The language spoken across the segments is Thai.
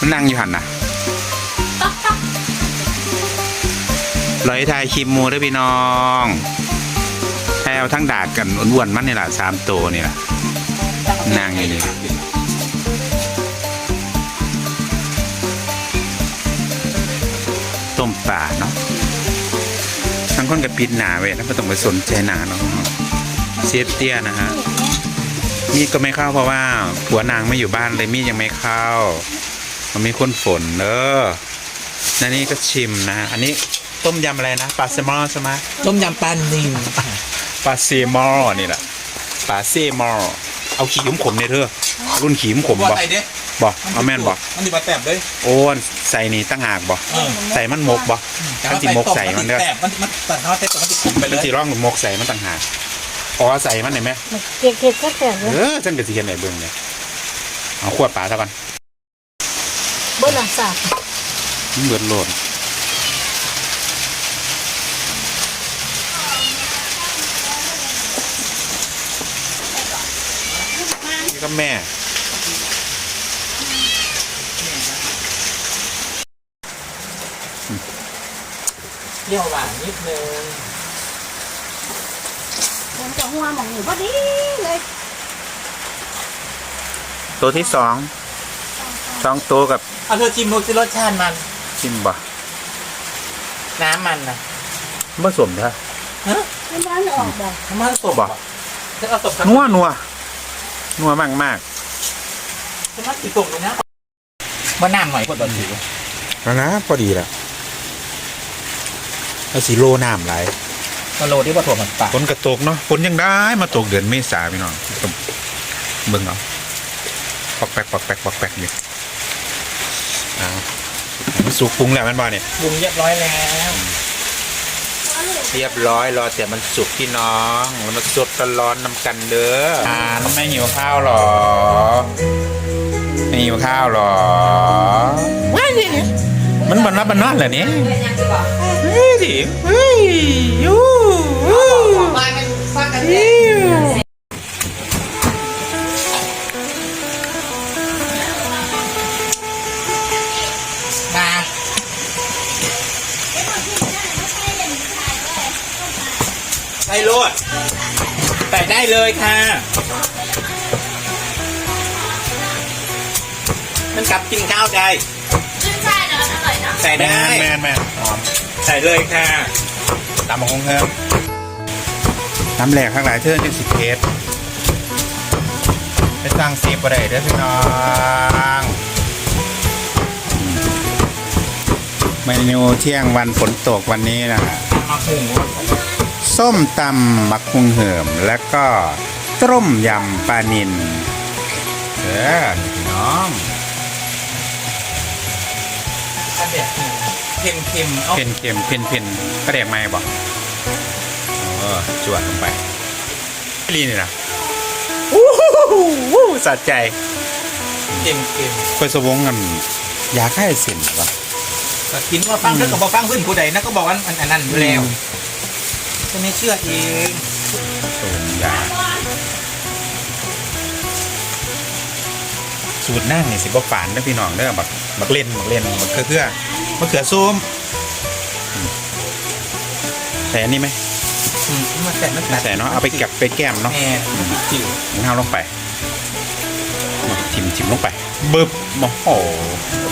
มันนั่งอยู่หันน่ะลอยทายคลิปหมูด้วยพี่น้องแถวทั้งดาดกันอ้วนๆมันนี่แหละสามตัวนี่แหละนั่งอยู่นี่ต้มป่าเนาะทั้งคนกับปิดหนาไว้แล้วไม่ต้องไปสนใจหนาเนาะเซฟเตี้ยนะฮะ มีดก็ไม่เข้าเพราะว่าผัวนางไม่อยู่บ้านเลยมีดยังไม่เข้า มันมีคนฝนเออนั่นนี่ก็ชิมนะ อันนี้ต้มยำอะไรนะปลาเซลมอนใช่ไหมต้มยำปลานิลปลาเซลมอนนี่แหละปลาเซลมอนเอาขีมขมเนี่ยเธอรุ่นขีมขมว่าบ่ใส่เด้บ่เอาแม่นบ่มันดีมาแต้มเลยโอ้นใส่นี่ตั้งหากบ่เออใส่มันหมกบ่มันสิมกใส่มันเด้อแต้มมันมันตัดเขาใส่ตัวมันติดไปเลมันยสิร่องหมกใส่มันตั้งหาก อ๋อใส่มันเห็นไหมเก็บเก็บก็แก่เลเอยอฉันก็สิเห็นไหนเบิ่งเนี่ยเอาขวดปลาซะก่อนเบิ้ลหลังสาบมันเบิดโลดนี่ก็แม่เปรี้ยวหวานนิดนึง ผมจะหัวหมองอยู่พอดีเลยตัวที่สองสองตัวกับเอาเธอชิมดูสิรสชาติมัน ชิมบ่น้ำมันนะผสมเถอะฮะน้ำร้านออกบอกน้ำมันสดบ่เธอเอาสดนัวนัวนัวมากมากน้ำมันสีตุ่มเลยนะว่าน้ำหน่อยกว่าตอนถือๆแล้วนะพอดีแล้วเอาสีโลน้ำไหลาย มาโลที่ว่าถั่วมันปากฝนกระตกเนาะฝนยังได้มาตกเดือนเมษาพี่น้องเบิ่งเอาปอกแปกปอกแปกปอกแปกอยู่อ้าวมันสุกปรุงแล้วแมันบ่เนี่ยปรุงเรียบร้อยแล้วเรียบร้อยรอแต่มันสุกพี่น้องมันสดร้อนๆนำกันเด้ออ่านไม่หิวข้าวหรอไม่หิวข้าวหรอว้ายนี่มันบันนับบันนอนเหรอเนี่ย เฮ้ยดิเฮ้ยยูยูมาใส่โลดใส่ได้เลยค่ะ มันกลับกินข้าวได้ใส่แมได้นแมนแมนหอม ใส่เลยค่ะตำบักฮงเพิ่มน้ำแหลกข้างหลายเทื่อนจังสิเพชรไปสร้างซีบอะไรเด้อพี่น้องเมนูเที่ยงวันฝนตกวันนี้นะมาหุงส้มตำมักคุงเหิม แล้วก็ต้มยำปลานินเออพี่น้อง เด็ดเค็มเค็มๆเอาเพ็นเค็มเพ็นเพ็นกระเดียกไม่บอกเออจวดลงไปลีนี่นะอู้หูสะใจเค็มเค็มไปสวงกันอยากให้เสินวะๆแต่กินว่าฟังถ้าก็บอกฟังขึ้นผู้ใดนะก็บอกว่าอันอันนั้นอยู่แล้วจะไม่เชื่อเองสวงยาสูตรนั่งนี่สิบ่ฝานเด้อพี่น้องเด้อบักบักเล่นบักเล่นบักเขือเขือ มะเขือส้มอืมใส่อันนี้ไหมอืมมาแต่ไม่ใส่เนาะเอาไปเก็บไปแก้มเนาะแม่จิ๋วเงาลงไปทิมทิมลงไปบึบโอ้โห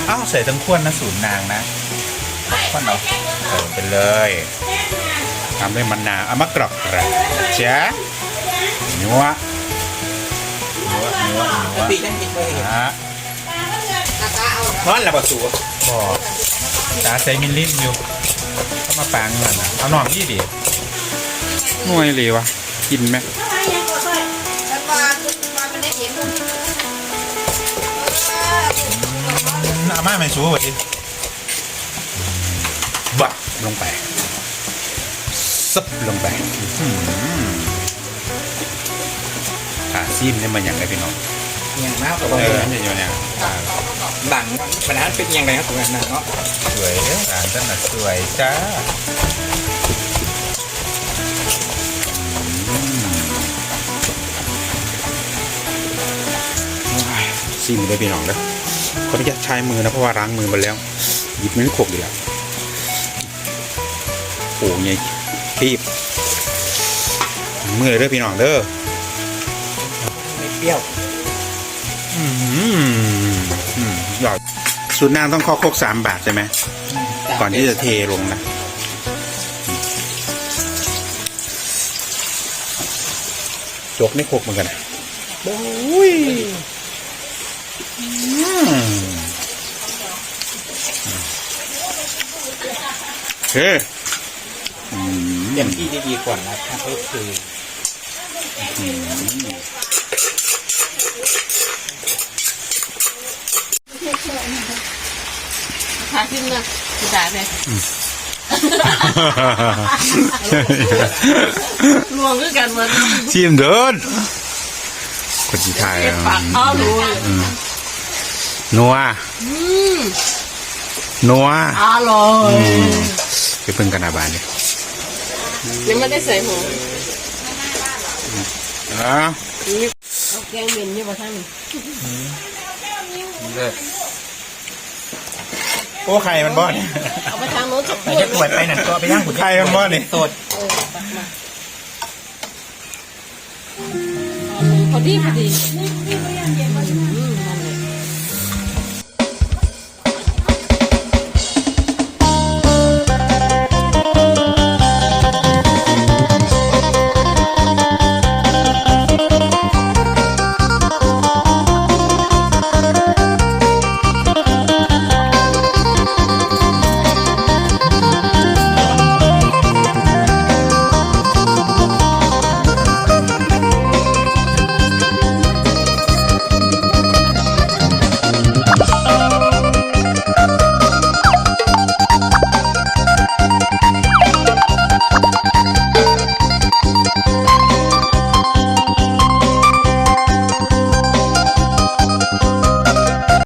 อ้าวใส่ทั้งขวนนะสูตรนางนะขวนเอาเออไปเลยทำด้วยมะนาวเอามากรอกกระจ้ะนัวนัวนัวนัวปีนั่นกินไปเห็นฮะร้อนระบาดสูบอก ตาใส่มิลลิมอยู่ก็มาปางเงินนะเอาหน่อมยี่ดิหน่วยเลยวะกินไหมอาม่าไม่ชูวะดิบักลงไปซับลงไปอื้อหือขาซีมเนี่ยมันอย่างไรพี่น้องอย่างมากกเอว่าอเนี่ยอย่างเนี้ย อ่าบังปัญหาเป็นยังไงครับตรงนั้นเนาะสวยเด้อร้านท่านน่ะสวยจ้าอืมว้ายซีมได้พี่น้องเด้อออนุญาตใช้มือนะเพราะว่าล้างมือมาแล้ว หยิบนิ้วโขกอยู่แล้วโอ้ยรีบมือเลยเด้อพี่น้องเด้อไม่เปรี้ยว อืมอืมยอด สูตรนางต้องข้อโคกสามบาทใช่ไหม ก่อนที่จะเทลงนะ จกนี่โคกเหมือนกันนะโอ้ยอืมเฮ้อืมเตรียมที่ดีๆก่อนนะครับก็คือาขึ้นนะกูด่าเลยรวมด้วยกันเหมือนชิมเดินคนที่ไทยเก็บปากเขาดูนัวอืมนัวอร่อยไปเพิ่งกันอาบานเนี่ยยังไม่ได้ใส่หัวอ้าวเอาแกงเหม็นนี่มาท่านเลิศ โอ้ไข่มันบ่อนเอาไปทางโน้นสักไปจะตรวจไปหนังตัวไปย่างหุ่นใครมันบ่นี่สดเออตักมาพอดีพอดี